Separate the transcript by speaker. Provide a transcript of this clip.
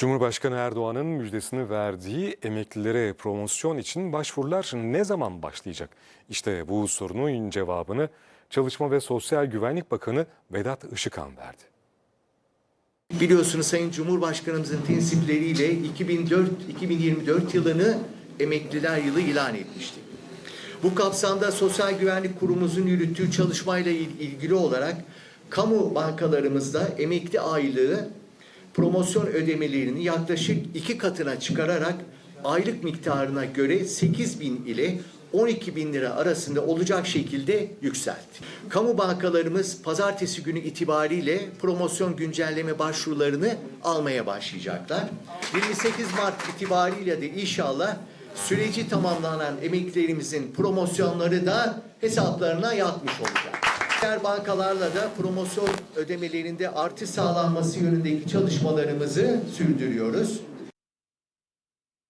Speaker 1: Cumhurbaşkanı Erdoğan'ın müjdesini verdiği emeklilere promosyon için başvurular ne zaman başlayacak? İşte bu sorunun cevabını Çalışma ve Sosyal Güvenlik Bakanı Vedat Işıkhan verdi.
Speaker 2: Biliyorsunuz Sayın Cumhurbaşkanımızın tensipleriyle 2004-2024 yılını emekliler yılı ilan etmişti. Bu kapsamda Sosyal Güvenlik Kurumumuzun yürüttüğü çalışmayla il- ilgili olarak kamu bankalarımızda emekli aylığı promosyon ödemelerini yaklaşık iki katına çıkararak aylık miktarına göre 8 bin ile 12 bin lira arasında olacak şekilde yükseltti. Kamu bankalarımız pazartesi günü itibariyle promosyon güncelleme başvurularını almaya başlayacaklar. 28 Mart itibariyle de inşallah süreci tamamlanan emeklilerimizin promosyonları da hesaplarına yatmış olacak. Diğer bankalarla da promosyon ödemelerinde artış sağlanması yönündeki çalışmalarımızı sürdürüyoruz.